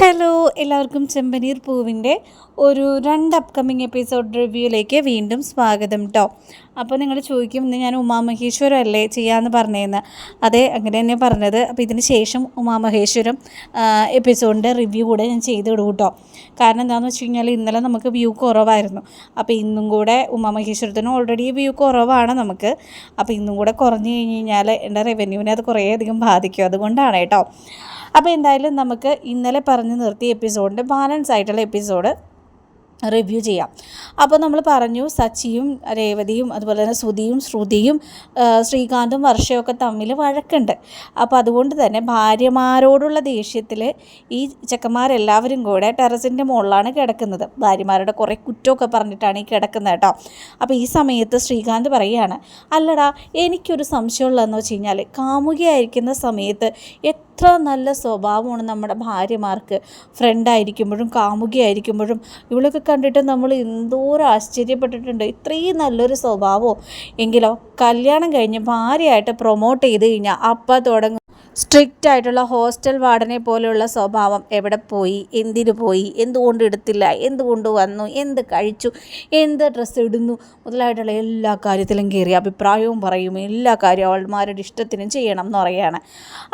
Hello എല്ലാവർക്കും ചെമ്പനീർ പൂവിന്റെ ഒരു രണ്ട് അപ്കമിങ് എപ്പിസോഡ് റിവ്യൂയിലേക്ക് വീണ്ടും സ്വാഗതം കേട്ടോ അപ്പോൾ നിങ്ങൾ ചോദിക്കും ഇന്ന് ഞാൻ ഉമാമഹേശ്വരം അല്ലേ ചെയ്യാമെന്ന് പറഞ്ഞതെന്ന് അതെ അങ്ങനെ തന്നെ പറഞ്ഞത്. അപ്പോൾ ഇതിന് ശേഷം ഉമാമഹേശ്വരം എപ്പിസോഡിന്റെ റിവ്യൂ കൂടെ ഞാൻ ചെയ്ത് വിടും കേട്ടോ കാരണം എന്താണെന്ന് വെച്ച് കഴിഞ്ഞാൽ ഇന്നലെ നമുക്ക് വ്യൂ കുറവായിരുന്നു. അപ്പോൾ ഇന്നും കൂടെ ഉമാമഹേശ്വരത്തിന് ഓൾറെഡി വ്യൂ കുറവാണ് നമുക്ക്. അപ്പോൾ ഇന്നും കൂടെ കുറഞ്ഞു കഴിഞ്ഞ് കഴിഞ്ഞാൽ എന്റെ റവന്യൂവിനെ അത് കുറേയധികം ബാധിക്കും. അതുകൊണ്ടാണ് കേട്ടോ അപ്പോൾ എന്തായാലും നമുക്ക് ഇന്നലെ പറഞ്ഞു നിർത്തിയ എപ്പിസോഡിന്റെ ബാലൻസ് ആയിട്ടുള്ള എപ്പിസോഡ് റിവ്യൂ ചെയ്യാം. അപ്പോൾ നമ്മൾ പറഞ്ഞു സച്ചിയും രേവതിയും അതുപോലെ തന്നെ ശ്രുതിയും ശ്രുതിയും ശ്രീകാന്തും വർഷയൊക്കെ തമ്മിൽ വഴക്കുണ്ട്. അപ്പോൾ അതുകൊണ്ട് തന്നെ ഭാര്യമാരോടുള്ള ദേഷ്യത്തിൽ ഈ ചെക്കന്മാരെല്ലാവരും കൂടെ ടെറസിന്റെ മുകളിലാണ് കിടക്കുന്നത്. ഭാര്യമാരുടെ കുറേ കുറ്റമൊക്കെ പറഞ്ഞിട്ടാണ് ഈ കിടക്കുന്നത് കേട്ടോ. അപ്പോൾ ഈ സമയത്ത് ശ്രീകാന്ത് പറയുകയാണ് അല്ലടാ എനിക്കൊരു സംശയമുള്ളതെന്ന് വെച്ച് കഴിഞ്ഞാൽ കാമുകിയായിരിക്കുന്ന സമയത്ത് എത്ര നല്ല സ്വഭാവമാണ് നമ്മുടെ ഭാര്യമാർക്ക്. ഫ്രണ്ടായിരിക്കുമ്പോഴും കാമുകിയായിരിക്കുമ്പോഴും ഇവളൊക്കെ കണ്ടിട്ട് നമ്മൾ എന്തോരം ആശ്ചര്യപ്പെട്ടിട്ടുണ്ട്. ഇത്രയും നല്ലൊരു സ്വഭാവമോ എങ്കിലോ കല്യാണം കഴിഞ്ഞ് ഭാര്യയായിട്ട് പ്രൊമോട്ട് ചെയ്ത് കഴിഞ്ഞാൽ അപ്പം തുടങ്ങും. സ്ട്രിക്റ്റ് ആയിട്ടുള്ള ഹോസ്റ്റൽ വാർഡനെ പോലെയുള്ള സ്വഭാവം എവിടെ പോയി? എന്തിനു പോയി? എന്തുകൊണ്ട് എടുത്തില്ല? എന്തുകൊണ്ട് വന്നു? എന്ത് കഴിച്ചു? എന്ത് ഡ്രസ്സ് ഇടുന്നു? മുതലായിട്ടുള്ള എല്ലാ കാര്യത്തിലും കയറി അഭിപ്രായവും പറയും. എല്ലാ കാര്യവും അവൾമാരുടെ ഇഷ്ടത്തിനും ചെയ്യണം എന്ന് പറയുകയാണ്.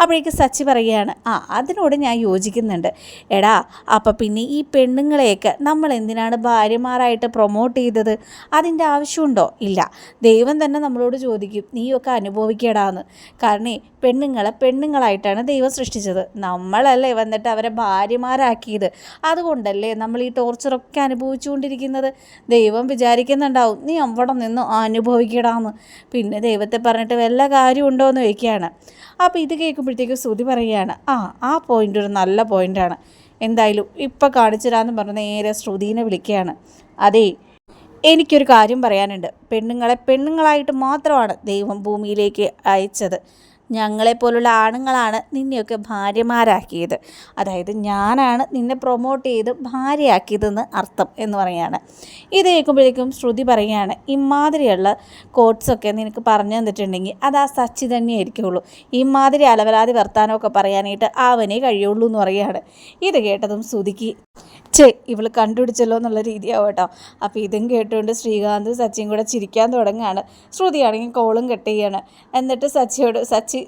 അപ്പോഴേക്ക് സച്ചി പറയുകയാണ് ആ അതിനോട് ഞാൻ യോജിക്കുന്നുണ്ട്. എടാ അപ്പം പിന്നെ ഈ പെണ്ണുങ്ങളെയൊക്കെ നമ്മൾ എന്തിനാണ് ഭാര്യമാരായിട്ട് പ്രൊമോട്ട് ചെയ്തത്? അതിന്റെ ആവശ്യമുണ്ടോ? ഇല്ല. ദൈവം തന്നെ നമ്മളോട് ചോദിക്കും. നീയൊക്കെ അനുഭവിക്കടാന്ന്. കാരണം പെണ്ണുങ്ങളെ പെണ്ണുങ്ങളായിട്ടാണ് ദൈവം സൃഷ്ടിച്ചത്. നമ്മളല്ലേ വന്നിട്ട് അവരെ ഭാര്യമാരാക്കിയത്. അതുകൊണ്ടല്ലേ നമ്മൾ ഈ ടോർച്ചറൊക്കെ അനുഭവിച്ചുകൊണ്ടിരിക്കുന്നത്? ദൈവം വിചാരിക്കുന്നുണ്ടാവും നീ അവിടെ നിന്ന് അനുഭവിക്കടാന്ന്. പിന്നെ ദൈവത്തെ പറഞ്ഞിട്ട് വല്ല കാര്യമുണ്ടോ എന്ന് ചോദിക്കുകയാണ്. അപ്പോൾ ഇത് കേൾക്കുമ്പോഴത്തേക്ക് ശ്രുതി പറയുകയാണ് ആ ആ പോയിന്റ് ഒരു നല്ല പോയിന്റാണ് എന്തായാലും ഇപ്പം കാണിച്ചിരാന്ന് പറഞ്ഞ് നേരെ ശ്രുതിനെ വിളിക്കുകയാണ്. അതേ എനിക്കൊരു കാര്യം പറയാനുണ്ട്. പെണ്ണുങ്ങളെ പെണ്ണുങ്ങളായിട്ട് മാത്രമാണ് ദൈവം ഭൂമിയിലേക്ക് അയച്ചത്. ഞങ്ങളെപ്പോലുള്ള ആണുങ്ങളാണ് നിന്നെയൊക്കെ ഭാര്യമാരാക്കിയത്. അതായത് ഞാനാണ് നിന്നെ പ്രൊമോട്ട് ചെയ്ത് ഭാര്യയാക്കിയതെന്ന് അർത്ഥം എന്ന് പറയുകയാണ്. ഇത് കേൾക്കുമ്പോഴേക്കും ശ്രുതി പറയുകയാണ് ഇമാതിരിയുള്ള കോട്ട്സൊക്കെ നിനക്ക് പറഞ്ഞു തന്നിട്ടുണ്ടെങ്കിൽ അത് ആ സച്ചി തന്നെയായിരിക്കുള്ളൂ ഇമാതിരി അലവലാതി വർത്താനമൊക്കെ പറയാനായിട്ട് അവനേ കഴിയുള്ളൂ എന്ന് പറയുകയാണ്. ഇത് കേട്ടതും ശ്രുതിക്ക് ചേ ഇവൾ കണ്ടുപിടിച്ചല്ലോ എന്നുള്ള രീതിയാവും കേട്ടോ. അപ്പോൾ ഇതും കേട്ടുകൊണ്ട് ശ്രീകാന്ത് സച്ചിയും കൂടെ ചിരിക്കാൻ തുടങ്ങുകയാണ് ശ്രുതിയാണെങ്കിൽ കോളും കട്ട് ചെയ്യാണ്. എന്നിട്ട് സച്ചിയോട് സച്ചി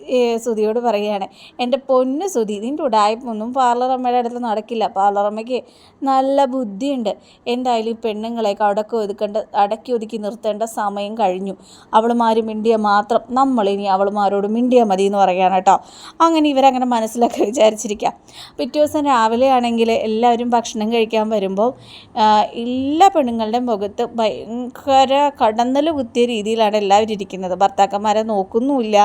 ശ്രുതിയോട് പറയുകയാണ് എന്റെ പൊന്ന് ശ്രുതി നിന്റെ ഉടായ്പൊന്നും പാർലറമ്മയുടെ അടുത്ത് നടക്കില്ല. പാർലറമ്മയ്ക്ക് നല്ല ബുദ്ധിയുണ്ട്. എന്തായാലും ഈ പെണ്ണുങ്ങളെയൊക്കെ അടക്കി ഒതുക്കേണ്ട അടക്കി ഒതുക്കി നിർത്തേണ്ട സമയം കഴിഞ്ഞു. അവളുമാർ മിണ്ടിയ മാത്രം നമ്മളിനി അവളുമാരോട് മിണ്ടിയാൽ മതി എന്ന് പറയുകയാണ് കേട്ടോ. അങ്ങനെ ഇവരങ്ങനെ മനസ്സിലൊക്കെ വിചാരിച്ചിരിക്കാം. പിറ്റേ ദിവസം രാവിലെ ആണെങ്കിൽ എല്ലാവരും ഭക്ഷണം കഴിക്കാൻ വരുമ്പോൾ എല്ലാ പെണ്ണുങ്ങളുടെയും മുഖത്ത് ഭയങ്കര കടന്നൽ കുത്തിയ രീതിയിലാണ് എല്ലാവരും ഇരിക്കുന്നത്. ഭർത്താക്കന്മാരെ നോക്കുന്നുമില്ല.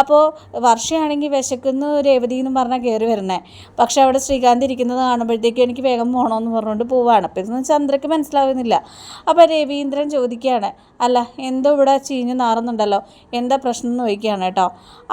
അപ്പോൾ വർഷയാണെങ്കിൽ വിശക്കുന്ന രേവതി എന്ന് പറഞ്ഞാൽ കയറി വരണേ പക്ഷേ അവിടെ ശ്രീകാന്ത് ഇരിക്കുന്നത് കാണുമ്പോഴത്തേക്കും എനിക്ക് വേഗം പോകണമെന്ന് പറഞ്ഞുകൊണ്ട് പോവാണ്. അപ്പോൾ ഇതൊന്നും ചന്ദ്രയ്ക്ക് മനസ്സിലാവുന്നില്ല. അപ്പോൾ രവീന്ദ്രൻ ചോദിക്കുകയാണ് അല്ല എന്തോ ഇവിടെ ചീഞ്ഞ് നാറുന്നുണ്ടല്ലോ? എന്താ പ്രശ്നം? എന്ന് ചോദിക്കുകയാണ് കേട്ടോ.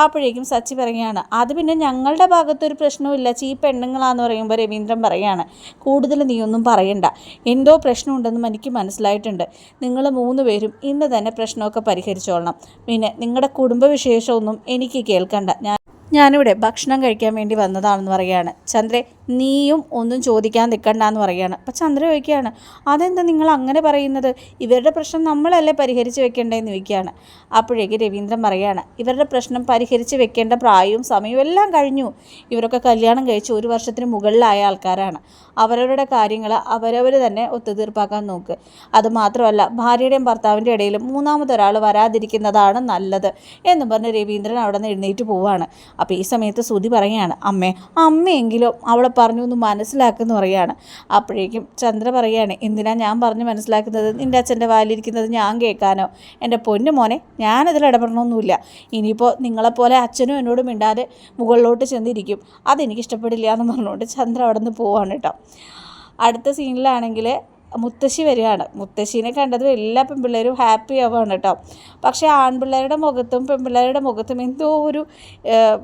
അപ്പോഴേക്കും സച്ചി പറയുകയാണ് അത് പിന്നെ ഞങ്ങളുടെ ഭാഗത്തൊരു പ്രശ്നവും ഇല്ല ചീ പെണ്ണുങ്ങളാന്ന് പറയുമ്പോൾ രവീന്ദ്രൻ പറയുകയാണ് കൂടുതൽ നീ ഒന്നും പറയണ്ട. എന്തോ പ്രശ്നമുണ്ടെന്നും എനിക്ക് മനസ്സിലായിട്ടുണ്ട്. നിങ്ങൾ മൂന്ന് പേരും ഇന്ന് തന്നെ പ്രശ്നമൊക്കെ പരിഹരിച്ചോളണം. പിന്നെ നിങ്ങളുടെ കുടുംബ വിശേഷമൊന്നും എനിക്ക് കേൾക്കണ്ട. ഞാൻ ഞാനിവിടെ ഭക്ഷണം കഴിക്കാൻ വേണ്ടി വന്നതാണെന്ന് പറയുകയാണ്. ചന്ദ്രെ നീയും ഒന്നും ചോദിക്കാൻ നിൽക്കണ്ട എന്ന് പറയുകയാണ്. അപ്പം ചന്ദ്ര ചോദിക്കുകയാണ് അതെന്താ നിങ്ങൾ അങ്ങനെ പറയുന്നത്? ഇവരുടെ പ്രശ്നം നമ്മളല്ലേ പരിഹരിച്ച് വെക്കേണ്ടതെന്ന് ചോദിക്കുകയാണ്. അപ്പോഴേക്ക് രവീന്ദ്രൻ പറയുകയാണ് ഇവരുടെ പ്രശ്നം പരിഹരിച്ച് വെക്കേണ്ട പ്രായവും സമയവും എല്ലാം കഴിഞ്ഞു. ഇവരൊക്കെ കല്യാണം കഴിച്ച് ഒരു വർഷത്തിന് മുകളിലായ ആൾക്കാരാണ്. അവരവരുടെ കാര്യങ്ങൾ അവരവർ തന്നെ ഒത്തുതീർപ്പാക്കാൻ നോക്ക്. അത് മാത്രമല്ല ഭാര്യയുടെയും ഭർത്താവിന്റെ ഇടയിലും മൂന്നാമതൊരാൾ വരാതിരിക്കുന്നതാണ് നല്ലത് എന്ന് പറഞ്ഞ് രവീന്ദ്രൻ അവിടെ നിന്ന് എഴുന്നേറ്റ് പോവാണ്. അപ്പോൾ ഈ സമയത്ത് ശ്രുതി പറയുകയാണ് അമ്മേ അമ്മയെങ്കിലും അവളെ പറഞ്ഞു ഒന്ന് മനസ്സിലാക്കുന്നു പറയുകയാണ്. അപ്പോഴേക്കും ചന്ദ്ര പറയുകയാണ് എന്തിനാ ഞാൻ പറഞ്ഞ് മനസ്സിലാക്കുന്നത്? നിന്റെ അച്ഛന്റെ വാലിരിക്കുന്നത് ഞാൻ കേൾക്കാനോ? എന്റെ പൊന്നു മോനെ ഞാനതിൽ ഇടപെടണമൊന്നുമില്ല. ഇനിയിപ്പോൾ നിങ്ങളെപ്പോലെ അച്ഛനും എന്നോട് മിണ്ടാതെ മുകളിലോട്ട് ചെന്നിരിക്കും. അതെനിക്ക് ഇഷ്ടപ്പെടില്ല എന്ന് പറഞ്ഞുകൊണ്ട് ചന്ദ്ര അവിടെ നിന്ന് പോവാണ് കേട്ടോ. അടുത്ത സീനിലാണെങ്കിൽ മുത്തശ്ശി വരികയാണ്. മുത്തശ്ശീനെ കണ്ടതും എല്ലാ പെൺപിള്ളേരും ഹാപ്പി ആവുകയാണ് കേട്ടോ. പക്ഷേ ആൺപിള്ളേരുടെ മുഖത്തും പെൺപിള്ളേരുടെ മുഖത്തും എന്തോ ഒരു ഏഹ്,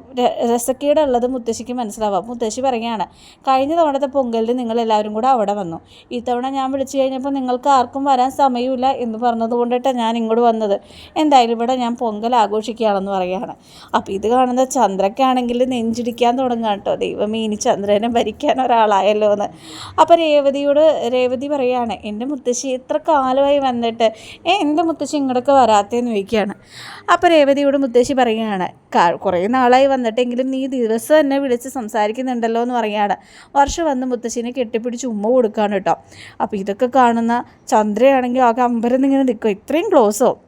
ഉള്ളത് മുത്തശ്ശിക്ക് മനസ്സിലാവാം. മുത്തശ്ശി പറയുകയാണ് കഴിഞ്ഞ തവണത്തെ പൊങ്കലിൽ നിങ്ങൾ എല്ലാവരും കൂടെ അവിടെ വന്നു. ഇത്തവണ ഞാൻ വിളിച്ചു കഴിഞ്ഞപ്പോൾ നിങ്ങൾക്ക് ആർക്കും വരാൻ സമയമില്ല എന്ന് പറഞ്ഞത് കൊണ്ടിട്ടാണ് ഞാൻ ഇങ്ങോട്ട് വന്നത്. എന്തായാലും ഇവിടെ ഞാൻ പൊങ്കൽ ആഘോഷിക്കുകയാണെന്ന് പറയുകയാണ്. അപ്പോൾ ഇത് കാണുന്ന ചന്ദ്രക്കാണെങ്കിൽ നെഞ്ചിടിക്കാൻ തുടങ്ങുക കേട്ടോ. ദൈവമേ ഇനി ചന്ദ്രനെ ഭരിക്കാൻ ഒരാളായല്ലോ എന്ന് അപ്പോൾ രേവതിയോട് രേവതി പറയാണ് എന്റെ മുത്തശ്ശി എത്ര കാലമായി വന്നിട്ട് ഏ എന്റെ മുത്തശ്ശി ഇങ്ങോട്ടൊക്കെ വരാത്തേന്ന് ചോദിക്കുകയാണ്. അപ്പോൾ രേവതിയോട് മുത്തശ്ശി പറയുകയാണ് "കാ- കുറേ നാളായി വന്നിട്ടെങ്കിലും നീ ദിവസം തന്നെ വിളിച്ച് സംസാരിക്കുന്നുണ്ടല്ലോ എന്ന് പറയുകയാണ്. വർഷം വന്ന് മുത്തശ്ശിനെ കെട്ടിപ്പിടിച്ച് ഉമ്മ കൊടുക്കുകയാണ് കേട്ടോ. അപ്പോൾ ഇതൊക്കെ കാണുന്ന ചന്ദ്രയാണെങ്കിൽ ആകെ അമ്പരം ഇങ്ങനെ നിൽക്കും. ഇത്രയും ക്ലോസോ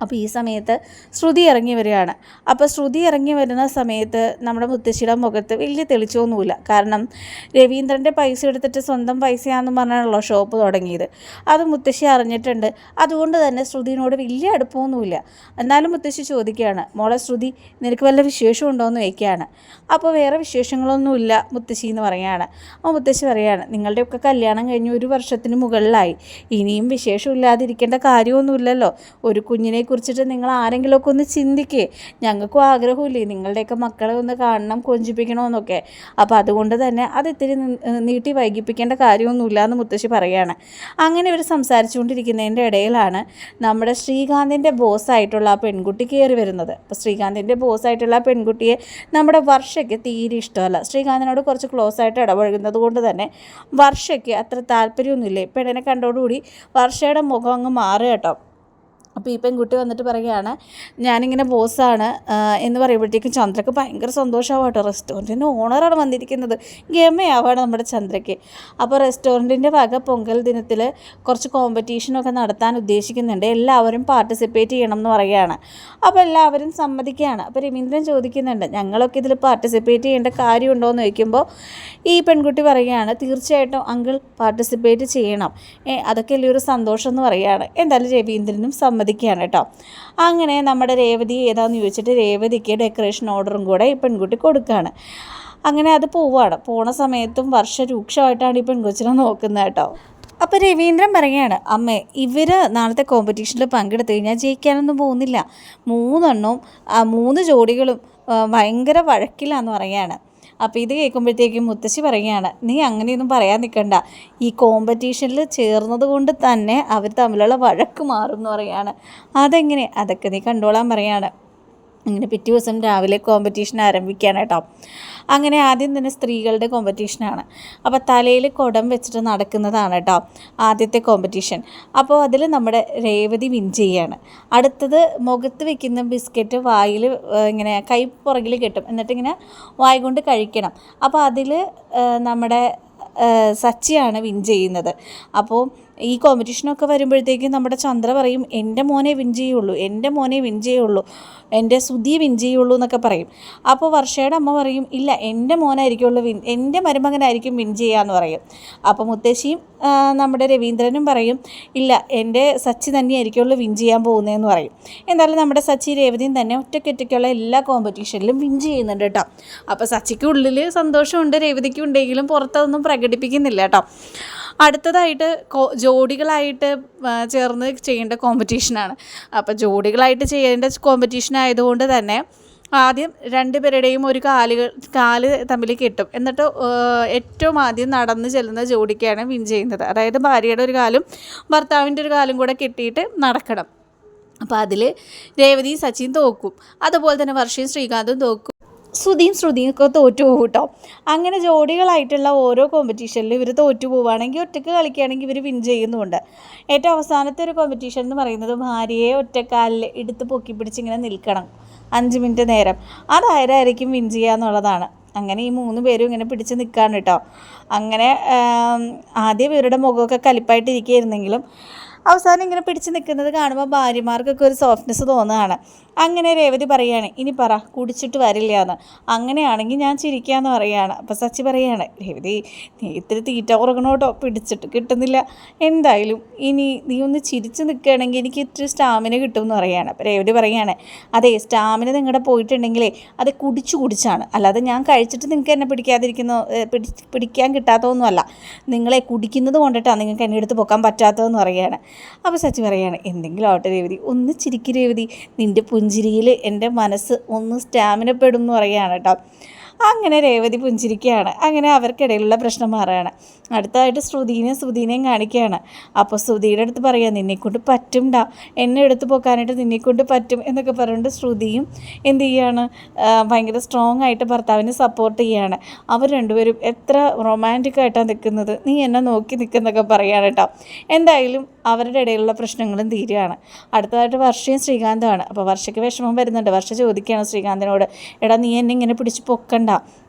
അപ്പോൾ ഈ സമയത്ത് ശ്രുതി ഇറങ്ങി വരികയാണ്. അപ്പോൾ ശ്രുതി ഇറങ്ങി വരുന്ന സമയത്ത് നമ്മുടെ മുത്തശ്ശിയുടെ മുഖത്ത് വലിയ തെളിച്ചൊന്നുമില്ല കാരണം രവീന്ദ്രന്റെ പൈസ എടുത്തിട്ട് സ്വന്തം പൈസയാണെന്ന് പറഞ്ഞാണല്ലോ ഷോപ്പ് തുടങ്ങിയത്. അത് മുത്തശ്ശി അറിഞ്ഞിട്ടുണ്ട്. അതുകൊണ്ട് തന്നെ ശ്രുതിനോട് വലിയ അടുപ്പമൊന്നുമില്ല. എന്നാലും മുത്തശ്ശി ചോദിക്കുകയാണ് മോളെ ശ്രുതി നിനക്ക് വല്ല വിശേഷം ഉണ്ടോയെന്ന് ചോദിക്കുകയാണ്. അപ്പോൾ വേറെ വിശേഷങ്ങളൊന്നുമില്ല മുത്തശ്ശി എന്ന് പറയുകയാണ്. അപ്പോൾ മുത്തശ്ശി പറയുകയാണ് നിങ്ങളുടെയൊക്കെ കല്യാണം കഴിഞ്ഞ് ഒരു വർഷത്തിന് മുകളിലായി. ഇനിയും വിശേഷമില്ലാതിരിക്കേണ്ട കാര്യമൊന്നുമില്ലല്ലോ. ഒരു കുഞ്ഞിനെ കുറിച്ചിട്ട് നിങ്ങൾ ആരെങ്കിലുമൊക്കെ ഒന്ന് ചിന്തിക്കേ. ഞങ്ങൾക്കും ആഗ്രഹമില്ലേ നിങ്ങളുടെയൊക്കെ മക്കളെ ഒന്ന് കാണണം കൊഞ്ചിപ്പിക്കണമെന്നൊക്കെ. അപ്പോൾ അതുകൊണ്ട് തന്നെ അത് ഇത്തിരി നീട്ടി വൈകിപ്പിക്കേണ്ട കാര്യമൊന്നുമില്ല എന്ന് മുത്തശ്ശി പറയുകയാണ്. അങ്ങനെ ഇവർ സംസാരിച്ചുകൊണ്ടിരിക്കുന്നതിന്റെ ഇടയിലാണ് നമ്മുടെ ശ്രീകാന്തിന്റെ ബോസായിട്ടുള്ള ആ പെൺകുട്ടി കയറി വരുന്നത്. അപ്പോൾ ശ്രീകാന്തിന്റെ ബോസായിട്ടുള്ള ആ പെൺകുട്ടിയെ നമ്മുടെ വർഷയ്ക്ക് തീരെ ഇഷ്ടമല്ല. ശ്രീകാന്തിനോട് കുറച്ച് ക്ലോസ് ആയിട്ട് ഇടപഴകുന്നത് കൊണ്ട് തന്നെ വർഷയ്ക്ക് അത്ര താല്പര്യമൊന്നുമില്ല. പെണ്ണിനെ കണ്ടോടുകൂടി വർഷയുടെ മുഖം അങ്ങ് മാറുക കേട്ടോ. അപ്പോൾ ഈ പെൺകുട്ടി വന്നിട്ട് പറയുകയാണ് ഞാനിങ്ങനെ ബോസാണ്. എന്ന് പറയുമ്പോഴത്തേക്കും ചന്ദ്രക്ക് ഭയങ്കര സന്തോഷമാവും കേട്ടോ റെസ്റ്റോറന്റിന്റെ ഓണറാണ് വന്നിരിക്കുന്നത്. ഗമയാവാണ് നമ്മുടെ ചന്ദ്രയ്ക്ക് അപ്പോൾ റെസ്റ്റോറന്റിന്റെ വക പൊങ്കൽ ദിനത്തിൽ കുറച്ച് കോമ്പറ്റീഷനൊക്കെ നടത്താൻ ഉദ്ദേശിക്കുന്നുണ്ട്. എല്ലാവരും പാർട്ടിസിപ്പേറ്റ് ചെയ്യണം എന്ന് പറയുകയാണ്. അപ്പോൾ എല്ലാവരും സമ്മതിക്കുകയാണ്. അപ്പോൾ രവീന്ദ്രൻ ചോദിക്കുന്നുണ്ട് ഞങ്ങളൊക്കെ ഇതിൽ പാർട്ടിസിപ്പേറ്റ് ചെയ്യേണ്ട കാര്യമുണ്ടോ? എന്ന് ചോദിക്കുമ്പോൾ ഈ പെൺകുട്ടി പറയുകയാണ് തീർച്ചയായിട്ടും അങ്കിൾ പാർട്ടിസിപ്പേറ്റ് ചെയ്യണം. അതൊക്കെ വലിയൊരു സന്തോഷം എന്ന് പറയുകയാണ്. എന്തായാലും രവീന്ദ്രനും സമ്മതിക്കുകയാണ് കേട്ടോ. അങ്ങനെ നമ്മുടെ രേവതി ഏതാണെന്ന് ചോദിച്ചിട്ട് രേവതിക്ക് ഡെക്കറേഷൻ ഓർഡറും കൂടെ ഈ പെൺകുട്ടി കൊടുക്കുകയാണ് അങ്ങനെ അത് പോവുകയാണ് പോണ സമയത്തും വർഷ രൂക്ഷമായിട്ടാണ് ഈ പെൺകൊച്ചിനെ നോക്കുന്നത് കേട്ടോ. അപ്പോൾ രവീന്ദ്രൻ പറയുകയാണ് അമ്മേ ഇവർ നാളത്തെ കോമ്പറ്റീഷനിൽ പങ്കെടുത്തു കഴിഞ്ഞാൽ ജയിക്കാനൊന്നും പോകുന്നില്ല. മൂന്നെണ്ണവും മൂന്ന് ജോഡികളും ഭയങ്കര വഴക്കിലാന്ന് പറയുകയാണ്. അപ്പോൾ ഇത് കേൾക്കുമ്പോഴത്തേക്കും മുത്തശ്ശി പറയുകയാണ് നീ അങ്ങനെയൊന്നും പറയാൻ നിൽക്കണ്ട ഈ കോമ്പറ്റീഷനിൽ ചേർന്നത് കൊണ്ട് തന്നെ അവർ തമ്മിലുള്ള വഴക്ക് മാറും എന്ന് പറയുകയാണ്. അതെങ്ങനെ? അതൊക്കെ നീ കണ്ടോളാൻ പറയാണ് അങ്ങനെ പിറ്റേ ദിവസം രാവിലെ കോമ്പറ്റീഷൻ ആരംഭിക്കുകയാണ് കേട്ടോ. അങ്ങനെ ആദ്യം തന്നെ സ്ത്രീകളുടെ കോമ്പറ്റീഷനാണ് അപ്പോൾ തലയിൽ കുടം വെച്ചിട്ട് നടക്കുന്നതാണ് കേട്ടോ ആദ്യത്തെ കോമ്പറ്റീഷൻ അപ്പോൾ അതിൽ നമ്മുടെ രേവതി വിൻ ചെയ്യാണ് അടുത്തത് മുഖത്ത് വെക്കുന്ന ബിസ്ക്കറ്റ് വായിൽ ഇങ്ങനെ കൈ പുറകിൽ കെട്ടും. എന്നിട്ടിങ്ങനെ വായ കൊണ്ട് കഴിക്കണം. അപ്പോൾ അതിൽ നമ്മുടെ സച്ചിയാണ് വിൻ ചെയ്യുന്നത്. അപ്പോൾ ഈ കോമ്പറ്റീഷനൊക്കെ വരുമ്പോഴത്തേക്കും നമ്മുടെ ചന്ദ്ര പറയും എന്റെ മോനെ വിൻ ചെയ്യുള്ളൂ എന്റെ മോനെ വിൻ ചെയ്യുള്ളൂ എന്റെ സുധി വിൻ ചെയ്യുള്ളൂ എന്നൊക്കെ പറയും. അപ്പോൾ വർഷയുടെ അമ്മ പറയും ഇല്ല എന്റെ മോനായിരിക്കുള്ളൂ വിൻ എന്റെ മരുമകനായിരിക്കും വിൻ ചെയ്യാന്ന് പറയും. അപ്പോൾ മുത്തശ്ശിയും നമ്മുടെ രവീന്ദ്രനും പറയും ഇല്ല എന്റെ സച്ചി തന്നെയായിരിക്കുള്ളൂ വിൻ ചെയ്യാൻ പോകുന്നതെന്ന് പറയും. എന്തായാലും നമ്മുടെ സച്ചി രേവതിയും തന്നെ ഒറ്റയ്ക്കൊറ്റയ്ക്കുള്ള എല്ലാ കോമ്പറ്റീഷനിലും വിൻ ചെയ്യുന്നുണ്ട് കേട്ടോ. അപ്പോൾ സച്ചിക്കുള്ളിൽ സന്തോഷമുണ്ട് രേവതിക്കുണ്ടെങ്കിലും പുറത്തൊന്നും പ്രകടിപ്പിക്കുന്നില്ല കേട്ടോ. അടുത്തതായിട്ട് ജോഡികളായിട്ട് ചേർന്ന് ചെയ്യേണ്ട കോമ്പറ്റീഷനാണ് അപ്പോൾ ജോഡികളായിട്ട് ചെയ്യേണ്ട കോമ്പറ്റീഷൻ ആയതുകൊണ്ട് തന്നെ ആദ്യം രണ്ടുപേരുടെയും ഒരു കാലുകൾ കാൽ തമ്മിൽ കെട്ടും. എന്നിട്ട് ഏറ്റവും ആദ്യം നടന്ന് ചെല്ലുന്ന ജോഡിക്കാണ് വിൻ ചെയ്യുന്നത്. അതായത് ഭാര്യയുടെ ഒരു കാലും ഭർത്താവിന്റെ ഒരു കാലും കൂടെ കെട്ടിയിട്ട് നടക്കണം. അപ്പോൾ അതിൽ രേവതി സച്ചിൻ തോക്കും. അതുപോലെ തന്നെ വർഷയും ശ്രീകാന്തും തോക്കും. ശ്രുതിയും ശ്രുതിയും ഒക്കെ തോറ്റു പോകും കേട്ടോ. അങ്ങനെ ജോഡികളായിട്ടുള്ള ഓരോ കോമ്പറ്റീഷനിലും ഇവർ തോറ്റു പോവുകയാണെങ്കിൽ ഒറ്റയ്ക്ക് കളിക്കുകയാണെങ്കിൽ ഇവർ വിൻ ചെയ്യുന്നുമുണ്ട്. ഏറ്റവും അവസാനത്തെ ഒരു കോമ്പറ്റീഷൻ എന്ന് പറയുന്നത് ഭാര്യയെ ഒറ്റക്കാലിൽ എടുത്ത് പൊക്കി പിടിച്ച് ഇങ്ങനെ നിൽക്കണം. അഞ്ച് മിനിറ്റ് നേരം. അതായതായിരിക്കും വിൻ ചെയ്യുക എന്നുള്ളതാണ്. അങ്ങനെ ഈ മൂന്ന് പേരും ഇങ്ങനെ പിടിച്ച് നിൽക്കുകയാണ് കേട്ടോ. അങ്ങനെ ആദ്യം ഇവരുടെ മുഖമൊക്കെ കലിപ്പായിട്ടിരിക്കുകയായിരുന്നെങ്കിലും അവസാനം ഇങ്ങനെ പിടിച്ച് നിൽക്കുന്നത് കാണുമ്പോൾ ഭാര്യമാർക്കൊക്കെ ഒരു സോഫ്റ്റ്നെസ് തോന്നുകയാണ്. അങ്ങനെ രേവതി പറയാണ് ഇനി പറ കുടിച്ചിട്ട് വരില്ല എന്ന് അങ്ങനെയാണെങ്കിൽ ഞാൻ ചിരിക്കാമെന്ന് പറയാണ്. അപ്പോൾ സച്ചി പറയാണ് രേവതി നീ ഇത്തിരി തീറ്റ കുറക്കണോട്ടോ പിടിച്ചിട്ട് കിട്ടുന്നില്ല. എന്തായാലും ഇനി നീ ഒന്ന് ചിരിച്ചു നിൽക്കുകയാണെങ്കിൽ എനിക്ക് ഇത്തിരി സ്റ്റാമിന കിട്ടുമെന്ന് പറയാണ്. അപ്പോൾ രേവതി പറയാണ് അതെ സ്റ്റാമിന നിങ്ങളുടെ പോയിട്ടുണ്ടെങ്കിലേ അത് കുടിച്ചു കുടിച്ചാണ്. അല്ലാതെ ഞാൻ കഴിച്ചിട്ട് നിങ്ങൾക്ക് എന്നെ പിടിക്കാതിരിക്കുന്ന പിടി പിടിക്കാൻ കിട്ടാത്തതൊന്നുമല്ല. നിങ്ങളെ കുടിക്കുന്നത് കൊണ്ടിട്ടാണ് നിങ്ങൾക്ക് എന്നെ എടുത്ത് പൊക്കാൻ പറ്റാത്തതെന്ന് പറയുകയാണ് അപ്പോൾ സച്ചി പറയാണ് എന്തെങ്കിലും ആവട്ടെ രേവതി ഒന്ന് ചിരിക്ക് രേവതി. നിന്റെ പുഞ്ചിരിയിൽ എന്റെ മനസ്സ് ഒന്ന് സ്റ്റാമിനപ്പെടും എന്ന് പറയുകയാണ് കേട്ടോ. അങ്ങനെ രേവതി പുഞ്ചിരിക്കുകയാണ്. അങ്ങനെ അവർക്കിടയിലുള്ള പ്രശ്നം മാറുകയാണ്. അടുത്തതായിട്ട് ശ്രുതിനെയും ശ്രുതിനെയും കാണിക്കുകയാണ്. അപ്പോൾ ശ്രുതിയുടെ അടുത്ത് പറയാം നിന്നെക്കൊണ്ട് പറ്റുംടാ എന്നെ എടുത്ത് പോക്കാനായിട്ട് നിന്നെക്കൊണ്ട് പറ്റും എന്നൊക്കെ പറഞ്ഞിട്ട് ശ്രുതിയും എന്ത് ചെയ്യുകയാണ് ഭയങ്കര സ്ട്രോങ് ആയിട്ട് ഭർത്താവിനെ സപ്പോർട്ട് ചെയ്യുകയാണ് അവർ രണ്ടുപേരും എത്ര റൊമാന്റിക് ആയിട്ടാണ് നിൽക്കുന്നത്. നീ എന്നെ നോക്കി നിൽക്കുന്നൊക്കെ പറയുകയാണ് കേട്ടോ എന്തായാലും അവരുടെ ഇടയിലുള്ള പ്രശ്നങ്ങളും തീരുകയാണ്. അടുത്തതായിട്ട് വർഷയും ശ്രീകാന്തമാണ് അപ്പോൾ വർഷയ്ക്ക് വിഷമം വരുന്നുണ്ട്. വർഷ ചോദിക്കുകയാണ് ശ്രീകാന്തിനോട് എടാ നീ എന്നെ ഇങ്ങനെ പിടിച്ച് പൊക്കണ്ട.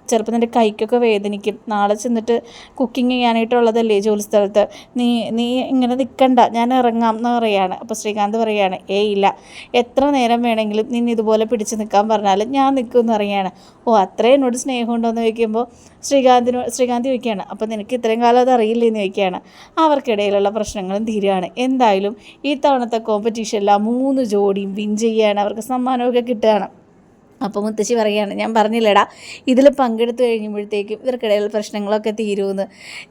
ചിലപ്പോൾ നിന്റെ കൈക്കൊക്കെ വേദനിക്കും. നാളെ ചെന്നിട്ട് കുക്കിംഗ് ചെയ്യാനായിട്ടുള്ളതല്ലേ ജോലി സ്ഥലത്ത്? നീ നീ ഇങ്ങനെ നിൽക്കണ്ട ഞാൻ ഇറങ്ങാം എന്ന് പറയുകയാണ് അപ്പോൾ ശ്രീകാന്ത് പറയുകയാണ് ഏ ഇല്ല. എത്ര നേരം വേണമെങ്കിലും നിന്നെ ഇതുപോലെ പിടിച്ച് നിൽക്കാൻ പറഞ്ഞാലും ഞാൻ നിൽക്കും എന്ന് പറയുകയാണ് ഓ അത്രയും എന്നോട് സ്നേഹം ഉണ്ടോയെന്ന് ചോദിക്കുമ്പോൾ ശ്രീകാന്തിനോ ശ്രീകാന്ത് ചോദിക്കുകയാണ് അപ്പോൾ നിനക്ക് ഇത്രയും കാലം അത് അറിയില്ലെന്ന് ചോദിക്കുകയാണ്. അവർക്കിടയിലുള്ള പ്രശ്നങ്ങളും തീരുകയാണ് എന്തായാലും ഈ തവണത്തെ കോമ്പറ്റീഷനിൽ ആ മൂന്ന് ജോഡിയും വിൻ ചെയ്യുകയാണ്. അവർക്ക് സമ്മാനമൊക്കെ കിട്ടുകയാണ്. അപ്പോൾ മുത്തശ്ശി പറയുകയാണ് ഞാൻ പറഞ്ഞില്ലടാ ഇതിൽ പങ്കെടുത്തു കഴിയുമ്പോഴത്തേക്കും ഇവർക്കിടയിൽ പ്രശ്നങ്ങളൊക്കെ തീരുമെന്ന്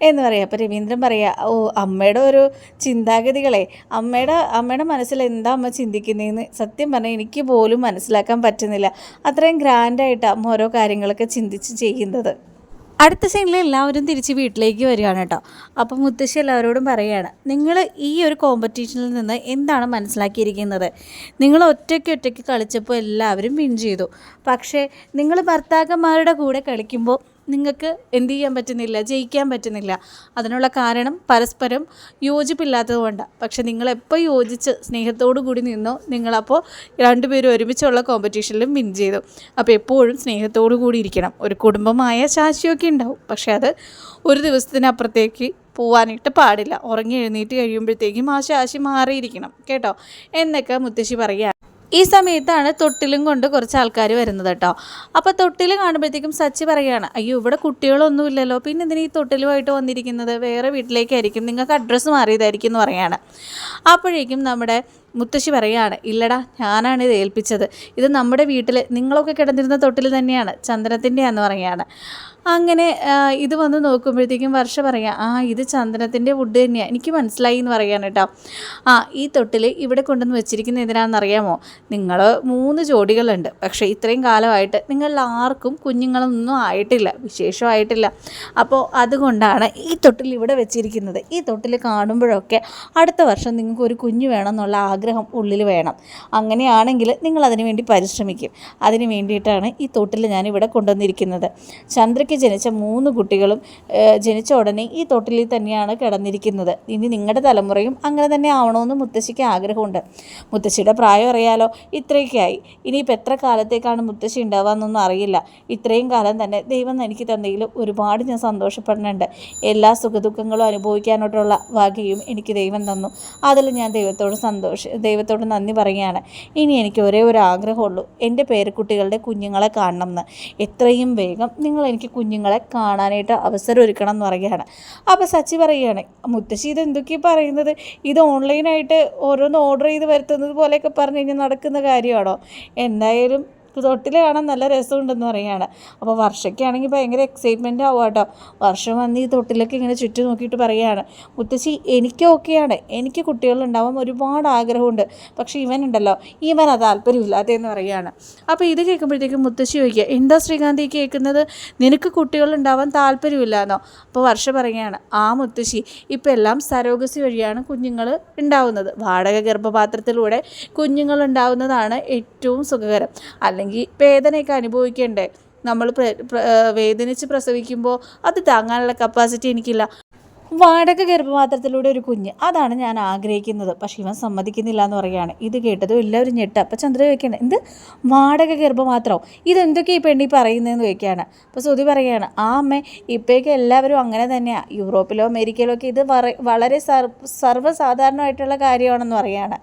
എന്ന് പറയാം. അപ്പോൾ രവീന്ദ്രൻ പറയുക ഓ അമ്മയുടെ ഒരു ചിന്താഗതികളെ അമ്മയുടെ അമ്മയുടെ മനസ്സിൽ എന്താ അമ്മ ചിന്തിക്കുന്നതെന്ന് സത്യം പറഞ്ഞാൽ എനിക്ക് പോലും മനസ്സിലാക്കാൻ പറ്റുന്നില്ല. അത്രയും ഗ്രാൻഡായിട്ട് അമ്മ ഓരോ കാര്യങ്ങളൊക്കെ ചിന്തിച്ച് ചെയ്യുന്നത്. അടുത്ത സീനിൽ എല്ലാവരും തിരിച്ച് വീട്ടിലേക്ക് വരികയാണ് കേട്ടോ. അപ്പം മുത്തശ്ശി എല്ലാവരോടും പറയുകയാണ് നിങ്ങൾ ഈ ഒരു കോമ്പറ്റീഷനിൽ നിന്ന് എന്താണ് മനസ്സിലാക്കിയിരിക്കുന്നത്? നിങ്ങൾ ഒറ്റയ്ക്ക് ഒറ്റയ്ക്ക് കളിച്ചപ്പോൾ എല്ലാവരും വിൻ ചെയ്തു. പക്ഷേ നിങ്ങൾ ഭർത്താക്കന്മാരുടെ കൂടെ കളിക്കുമ്പോൾ നിങ്ങൾക്ക് എന്ത് ചെയ്യാൻ പറ്റുന്നില്ല ജയിക്കാൻ പറ്റുന്നില്ല. അതിനുള്ള കാരണം പരസ്പരം യോജിപ്പില്ലാത്തത് കൊണ്ടാണ് പക്ഷെ നിങ്ങളെപ്പോൾ യോജിച്ച് സ്നേഹത്തോടു കൂടി നിന്നോ നിങ്ങളപ്പോൾ രണ്ടുപേരും ഒരുമിച്ചുള്ള കോമ്പറ്റീഷനിലും വിൻ ചെയ്തു. അപ്പോൾ എപ്പോഴും സ്നേഹത്തോടു കൂടി ഇരിക്കണം. ഒരു കുടുംബമായ ശാശിയൊക്കെ ഉണ്ടാവും. പക്ഷെ അത് ഒരു ദിവസത്തിനപ്പുറത്തേക്ക് പോവാനായിട്ട് പാടില്ല. ഉറങ്ങി എഴുന്നേറ്റ് കഴിയുമ്പോഴത്തേക്കും ആ ശാശി മാറിയിരിക്കണം. കേട്ടോ? എന്നൊക്കെ മുത്തശ്ശി പറയുക ഈ സമയത്താണ് തൊട്ടിലും കൊണ്ട് കുറച്ച് ആൾക്കാർ വരുന്നത് കേട്ടോ. അപ്പോൾ തൊട്ടിൽ കാണുമ്പോഴത്തേക്കും സച്ചി പറയുകയാണ് അയ്യോ ഇവിടെ കുട്ടികളൊന്നുമില്ലല്ലോ. പിന്നെ എന്തിനാ ഈ തൊട്ടിലുമായിട്ട് വന്നിരിക്കുന്നത്? വേറെ വീട്ടിലേക്കായിരിക്കും. നിങ്ങൾക്ക് അഡ്രസ്സ് മാറിയതായിരിക്കും എന്ന് പറയുകയാണ്. അപ്പോഴേക്കും നമ്മുടെ മുത്തശ്ശി പറയുകയാണ് ഇല്ലടാ ഞാനാണ് ഇത് ഏൽപ്പിച്ചത്. ഇത് നമ്മുടെ വീട്ടിൽ നിങ്ങളൊക്കെ കിടന്നിരുന്ന തൊട്ടിൽ തന്നെയാണ് ചന്ദനത്തിന്റെയാന്ന് പറയുകയാണ്. അങ്ങനെ ഇത് വന്ന് നോക്കുമ്പോഴത്തേക്കും വർഷ പറയാം ആ ഇത് ചന്ദനത്തിന്റെ വുഡ് തന്നെയാണ് എനിക്ക് മനസ്സിലായി എന്ന് പറയാൻ കേട്ടോ. ആ ഈ തൊട്ടിൽ ഇവിടെ കൊണ്ടുവന്ന് വെച്ചിരിക്കുന്ന എന്തിനാണെന്നറിയാമോ നിങ്ങൾ മൂന്ന് ജോഡികളുണ്ട്. പക്ഷേ ഇത്രയും കാലമായിട്ട് നിങ്ങൾ ആർക്കും കുഞ്ഞുങ്ങളൊന്നും ആയിട്ടില്ല വിശേഷമായിട്ടില്ല അപ്പോൾ അതുകൊണ്ടാണ് ഈ തൊട്ടിൽ ഇവിടെ വെച്ചിരിക്കുന്നത്. ഈ തൊട്ടിൽ കാണുമ്പോഴൊക്കെ അടുത്ത വർഷം നിങ്ങൾക്ക് ഒരു കുഞ്ഞ് വേണമെന്നുള്ള ആഗ്രഹം ഉള്ളിൽ വേണം. അങ്ങനെയാണെങ്കിൽ നിങ്ങൾ അതിനു വേണ്ടി പരിശ്രമിക്കും. അതിന് വേണ്ടിയിട്ടാണ് ഈ തൊട്ടിൽ ഞാൻ ഇവിടെ കൊണ്ടുവന്നിരിക്കുന്നത്. ചന്ദ്രയ്ക്ക് ജനിച്ച മൂന്ന് കുട്ടികളും ജനിച്ച ഉടനെ ഈ തൊട്ടിലിൽ തന്നെയാണ് കിടന്നിരിക്കുന്നത്. ഇനി നിങ്ങളുടെ തലമുറയും അങ്ങനെ തന്നെ ആവണമെന്ന് മുത്തശ്ശിക്ക് ആഗ്രഹമുണ്ട്. മുത്തശ്ശിയുടെ പ്രായം അറിയാലോ ഇത്രയൊക്കെയായി ഇനിയിപ്പോൾ എത്ര കാലത്തേക്കാണ് മുത്തശ്ശി ഉണ്ടാവാന്നൊന്നും അറിയില്ല. ഇത്രയും കാലം തന്നെ ദൈവം എനിക്ക് തന്നെങ്കിൽ ഒരുപാട് ഞാൻ സന്തോഷപ്പെടുന്നുണ്ട്. എല്ലാ സുഖദുഃഖങ്ങളും അനുഭവിക്കാനായിട്ടുള്ള വകയും എനിക്ക് ദൈവം തന്നു. അതിൽ ഞാൻ ദൈവത്തോട് സന്തോഷ ദൈവത്തോട് നന്ദി പറയുകയാണ്. ഇനി എനിക്ക് ഒരേ ഒരു ആഗ്രഹമുള്ളൂ. എന്റെ പേരക്കുട്ടികളുടെ കുഞ്ഞുങ്ങളെ കാണണം എന്ന് എത്രയും വേഗം നിങ്ങൾ എനിക്ക് കുഞ്ഞുങ്ങളെ കാണാനായിട്ട് അവസരം ഒരുക്കണം എന്ന് പറയുകയാണ്. അപ്പോൾ സച്ചി പറയുകയാണ് മുത്തശ്ശി ഇത് എന്തൊക്കെയാണ് പറയുന്നത്? ഇത് ഓൺലൈനായിട്ട് ഓരോന്ന് ഓർഡർ ചെയ്ത് വരുത്തുന്നത് പോലെയൊക്കെ പറഞ്ഞു കഴിഞ്ഞാൽ നടക്കുന്ന കാര്യമാണോ? എന്തായാലും തൊട്ടിൽ കാണാൻ നല്ല രസമുണ്ടെന്ന് പറയുകയാണ്. അപ്പോൾ വർഷയ്ക്കാണെങ്കിൽ ഭയങ്കര എക്സൈറ്റ്മെന്റ് ആവുക കേട്ടോ. വർഷം വന്ന് ഈ തൊട്ടിലൊക്കെ ഇങ്ങനെ ചുറ്റും നോക്കിയിട്ട് പറയുകയാണ്. മുത്തശ്ശി എനിക്ക് ഓക്കെയാണ്. എനിക്ക് കുട്ടികളുണ്ടാവാൻ ഒരുപാട് ആഗ്രഹമുണ്ട്. പക്ഷേ ഇവനുണ്ടല്ലോ. ഇവൻ താല്പര്യമില്ലാത്തതെന്ന് പറയുകയാണ്. അപ്പോൾ ഇത് കേൾക്കുമ്പോഴത്തേക്കും മുത്തശ്ശി ചോദിക്കുക എന്താ ശ്രീകാന്തി കേൾക്കുന്നത്? നിനക്ക് കുട്ടികളുണ്ടാവാൻ താല്പര്യമില്ലാന്നോ? അപ്പോൾ വർഷ പറയുകയാണ് ആ മുത്തശ്ശി ഇപ്പോൾ എല്ലാം സരോഗസി വഴിയാണ് കുഞ്ഞുങ്ങൾ ഉണ്ടാവുന്നത്. വാടക ഗർഭപാത്രത്തിലൂടെ കുഞ്ഞുങ്ങൾ ഉണ്ടാവുന്നതാണ് ഏറ്റവും സുഖകരം. അല്ലെങ്കിൽ അല്ലെങ്കിൽ വേദനയൊക്കെ അനുഭവിക്കണ്ടേ? നമ്മൾ വേദനിച്ച് പ്രസവിക്കുമ്പോൾ അത് താങ്ങാനുള്ള കപ്പാസിറ്റി എനിക്കില്ല. വാടക ഗർഭപാത്രത്തിലൂടെ ഒരു കുഞ്ഞ് അതാണ് ഞാൻ ആഗ്രഹിക്കുന്നത്. പക്ഷെ ഇവൻ സമ്മതിക്കുന്നില്ല എന്ന് പറയുകയാണ്. ഇത് കേട്ടതും എല്ലാവരും ഞെട്ട അപ്പം ചന്ദ്ര ചോദിക്കണം എന്ത്? വാടക ഗർഭപാത്രമോ ഇതെന്തൊക്കെ ഈ പെണ്ണി പറയുന്നതെന്ന് ചോദിക്കുകയാണ്. അപ്പോൾ ശ്രുതി പറയുകയാണ് ആ അമ്മേ ഇപ്പോഴേക്ക് എല്ലാവരും അങ്ങനെ തന്നെയാണ് യൂറോപ്പിലോ അമേരിക്കയിലോ ഒക്കെ ഇത് വളരെ സർ സർവസാധാരണമായിട്ടുള്ള കാര്യമാണെന്ന് പറയുകയാണ്.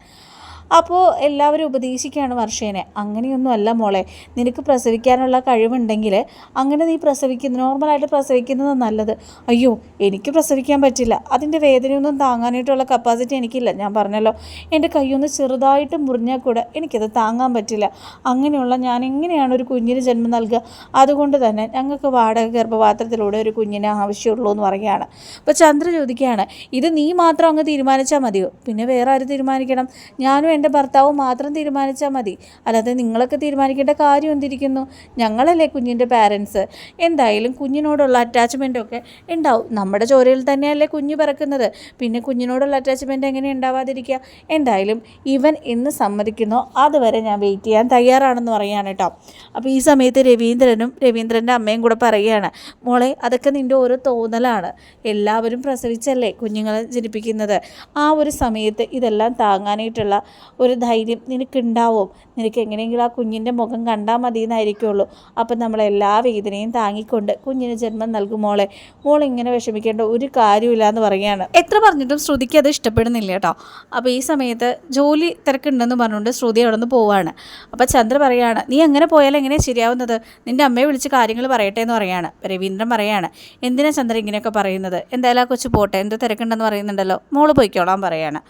അപ്പോൾ എല്ലാവരും ഉപദേശിക്കുകയാണ് വർഷേനെ. അങ്ങനെയൊന്നുമല്ല മോളെ. നിനക്ക് പ്രസവിക്കാനുള്ള കഴിവുണ്ടെങ്കിൽ അങ്ങനെ നീ പ്രസവിക്കുന്നു. നോർമലായിട്ട് പ്രസവിക്കുന്നത് നല്ലത്. അയ്യോ എനിക്ക് പ്രസവിക്കാൻ പറ്റില്ല. അതിന്റെ വേദനയൊന്നും താങ്ങാനായിട്ടുള്ള കപ്പാസിറ്റി എനിക്കില്ല. ഞാൻ പറഞ്ഞല്ലോ എന്റെ കൈയൊന്ന് ചെറുതായിട്ട് മുറിഞ്ഞാൽ കൂടെ എനിക്കത് താങ്ങാൻ പറ്റില്ല. അങ്ങനെയുള്ള ഞാൻ എങ്ങനെയാണ് ഒരു കുഞ്ഞിന് ജന്മം നൽകുക? അതുകൊണ്ട് തന്നെ ഞങ്ങൾക്ക് വാടക ഗർഭപാത്രത്തിലൂടെ ഒരു കുഞ്ഞിനെ ആവശ്യമുള്ളൂ എന്ന് പറയുകയാണ്. അപ്പോൾ ചന്ദ്ര ചോദിക്കുകയാണ് ഇത് നീ മാത്രം അങ്ങ് തീരുമാനിച്ചാൽ മതിയോ? പിന്നെ വേറെ ആര് തീരുമാനിക്കണം? ഞാനും എന്റെ ഭർത്താവ് മാത്രം തീരുമാനിച്ചാൽ മതി. അല്ലാതെ നിങ്ങളൊക്കെ തീരുമാനിക്കേണ്ട കാര്യം എന്തിരിക്കുന്നു? ഞങ്ങളല്ലേ കുഞ്ഞിന്റെ പാരൻസ് എന്തായാലും കുഞ്ഞിനോടുള്ള അറ്റാച്ച്മെന്റൊക്കെ ഉണ്ടാവും. നമ്മുടെ ചോരയിൽ തന്നെയല്ലേ കുഞ്ഞ് പിറക്കുന്നത്. പിന്നെ കുഞ്ഞിനോടുള്ള അറ്റാച്ച്മെന്റ് എങ്ങനെ ഉണ്ടാവാതിരിക്കുക? എന്തായാലും ഇവൻ എന്ന് സമ്മതിക്കുന്നോ. അതുവരെ ഞാൻ വെയിറ്റ് ചെയ്യാൻ തയ്യാറാണെന്ന് പറയുകയാണ് കേട്ടോ. അപ്പോൾ ഈ സമയത്ത് രവീന്ദ്രനും രവീന്ദ്രന്റെ അമ്മയും കൂടെ പറയുകയാണ് മോളെ അതൊക്കെ നിന്റെ ഓരോ തോന്നലാണ്. എല്ലാവരും പ്രസവിച്ചല്ലേ കുഞ്ഞുങ്ങളെ ജനിപ്പിക്കുന്നത്? ആ ഒരു സമയത്ത് ഇതെല്ലാം താങ്ങാനായിട്ടുള്ള ഒരു ധൈര്യം നിനക്കുണ്ടാവും. നിനക്ക് എങ്ങനെയെങ്കിലും ആ കുഞ്ഞിന്റെ മുഖം കണ്ടാൽ മതി എന്നായിരിക്കുള്ളൂ അപ്പം നമ്മൾ എല്ലാ വേദനയും താങ്ങിക്കൊണ്ട് കുഞ്ഞിന് ജന്മം നൽകും മോളെ. മോൾ ഇങ്ങനെ വിഷമിക്കേണ്ട ഒരു കാര്യമില്ല എന്ന് പറയുകയാണ്. എത്ര പറഞ്ഞിട്ടും ശ്രുതിക്ക് അത് ഇഷ്ടപ്പെടുന്നില്ല കേട്ടോ. അപ്പോൾ ഈ സമയത്ത് ജോലി തിരക്കുണ്ടെന്ന് പറഞ്ഞുകൊണ്ട് ശ്രുതി അവിടെ നിന്ന് പോവാണ്. അപ്പോൾ ചന്ദ്ര പറയാണ് നീ അങ്ങനെ പോയാൽ എങ്ങനെ ശരിയാവുന്നത്? നിന്റെ അമ്മയെ വിളിച്ച് കാര്യങ്ങൾ പറയട്ടെ എന്ന് പറയാണ്. രവീന്ദ്രൻ പറയാണ് എന്തിനാ ചന്ദ്ര ഇങ്ങനെയൊക്കെ പറയുന്നത്? എന്തായാലും ആ കൊച്ചു പോട്ടെ? എന്ത് തിരക്കുണ്ടെന്ന് പറയുന്നുണ്ടല്ലോ. മോൾ പോയിക്കോളാൻ പറയാണ്.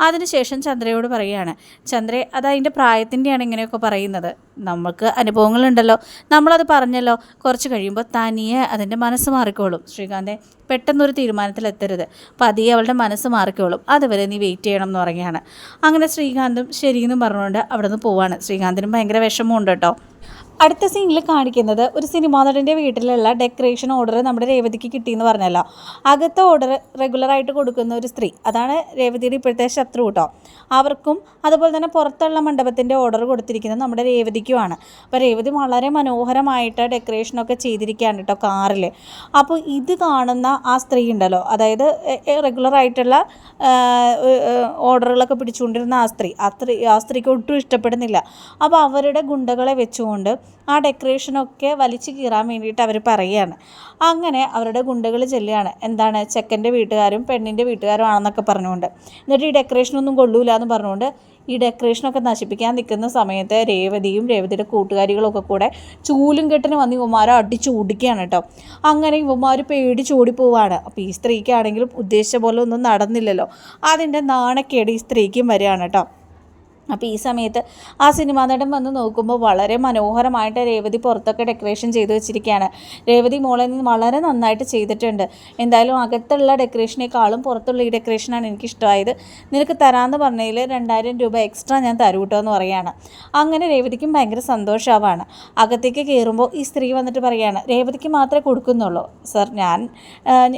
അതിനുശേഷം ചന്ദ്രയോട് പറയുകയാണ് ചന്ദ്രേ അത് അതിന്റെ പ്രായത്തിന്റെയാണ് ഇങ്ങനെയൊക്കെ പറയുന്നത്. നമുക്ക് അനുഭവങ്ങളുണ്ടല്ലോ. നമ്മളത് പറഞ്ഞല്ലോ. കുറച്ച് കഴിയുമ്പോൾ തനിയെ അതിന്റെ മനസ്സ് മാറിക്കോളും. ശ്രീകാന്തെ പെട്ടെന്നൊരു തീരുമാനത്തിലെത്തരുത്. പതിയെ അവളുടെ മനസ്സ് മാറിക്കോളും. അതുവരെ നീ വെയിറ്റ് ചെയ്യണം എന്ന് പറയുകയാണ്. അങ്ങനെ ശ്രീകാന്തും ശരിയെന്നും പറഞ്ഞുകൊണ്ട് അവിടെ നിന്ന് പോവാണ്. ശ്രീകാന്തിനും ഭയങ്കര വിഷമമുണ്ട് കേട്ടോ. അടുത്ത സീനിൽ കാണിക്കുന്നത് ഒരു സിനിമാ നടന്റെ വീട്ടിലുള്ള ഡെക്കറേഷൻ ഓർഡർ നമ്മുടെ രേവതിക്ക് കിട്ടിയെന്ന് പറഞ്ഞല്ലോ. അകത്തെ ഓർഡർ റെഗുലറായിട്ട് കൊടുക്കുന്ന ഒരു സ്ത്രീ. അതാണ് രേവതിയുടെ ഇപ്പോഴത്തെ ശത്രു കേട്ടോ അവർക്കും അതുപോലെ തന്നെ പുറത്തുള്ള മണ്ഡപത്തിന്റെ ഓർഡർ കൊടുത്തിരിക്കുന്നത് നമ്മുടെ രേവതിക്കുമാണ്. അപ്പോൾ രേവതി വളരെ മനോഹരമായിട്ട് ഡെക്കറേഷനൊക്കെ ചെയ്തിരിക്കുകയാണ് കേട്ടോ കാറിൽ അപ്പോൾ ഇത് കാണുന്ന ആ സ്ത്രീ ഉണ്ടല്ലോ. അതായത് റെഗുലറായിട്ടുള്ള ഓർഡറുകളൊക്കെ പിടിച്ചുകൊണ്ടിരുന്ന ആ സ്ത്രീ. ആ സ്ത്രീ ആ സ്ത്രീക്ക് ഒട്ടും ഇഷ്ടപ്പെടുന്നില്ല. അപ്പോൾ അവരുടെ ഗുണ്ടകളെ വെച്ചുകൊണ്ട് ആ ഡെക്കറേഷനൊക്കെ വലിച്ചു കീറാൻ വേണ്ടിയിട്ട് അവർ പറയുകയാണ്. അങ്ങനെ അവരുടെ ഗുണ്ടകൾ ചെല്ലുകയാണ്. എന്താണ് ചെക്കന്റെ വീട്ടുകാരും പെണ്ണിന്റെ വീട്ടുകാരും ആണെന്നൊക്കെ പറഞ്ഞുകൊണ്ട്. എന്നിട്ട് ഈ ഡെക്കറേഷനൊന്നും കൊള്ളൂല എന്ന് പറഞ്ഞുകൊണ്ട് ഈ ഡെക്കറേഷനൊക്കെ നശിപ്പിക്കാൻ നിൽക്കുന്ന സമയത്ത് രേവതിയും രേവതിയുടെ കൂട്ടുകാരികളൊക്കെ കൂടെ ചൂലും കെട്ടിന് വന്ന് ഇവന്മാരെ അടിച്ചു ഓടിക്കുകയാണ് കേട്ടോ. അങ്ങനെ ഇവന്മാർ പേടിച്ച് ഓടിപ്പോവാണ്. അപ്പോൾ ഈ സ്ത്രീക്കാണെങ്കിലും ഉദ്ദേശിച്ച പോലെ ഒന്നും നടന്നില്ലല്ലോ. അതിന്റെ നാണക്കേട് ഈ സ്ത്രീക്കും വരികയാണ് കേട്ടോ. അപ്പോൾ ഈ സമയത്ത് ആ സിനിമാ നടൻ വന്ന് നോക്കുമ്പോൾ വളരെ മനോഹരമായിട്ട് രേവതി പുറത്തൊക്കെ ഡെക്കറേഷൻ ചെയ്തു വെച്ചിരിക്കുകയാണ് രേവതി മോളെ നിന്ന് വളരെ നന്നായിട്ട് ചെയ്തിട്ടുണ്ട്. എന്തായാലും അകത്തുള്ള ഡെക്കറേഷനേക്കാളും പുറത്തുള്ള ഈ ഡെക്കറേഷനാണ് എനിക്കിഷ്ടമായത്. നിനക്ക് തരാമെന്ന് പറഞ്ഞതിൽ രണ്ടായിരം രൂപ എക്സ്ട്രാ ഞാൻ തരൂ കേട്ടോ എന്ന് പറയുകയാണ് അങ്ങനെ രേവതിക്കും ഭയങ്കര സന്തോഷമാവാണ് അകത്തേക്ക് കയറുമ്പോൾ ഈ സ്ത്രീ വന്നിട്ട് പറയുകയാണ് രേവതിക്ക് മാത്രമേ കൊടുക്കുന്നുള്ളൂ. സർ ഞാൻ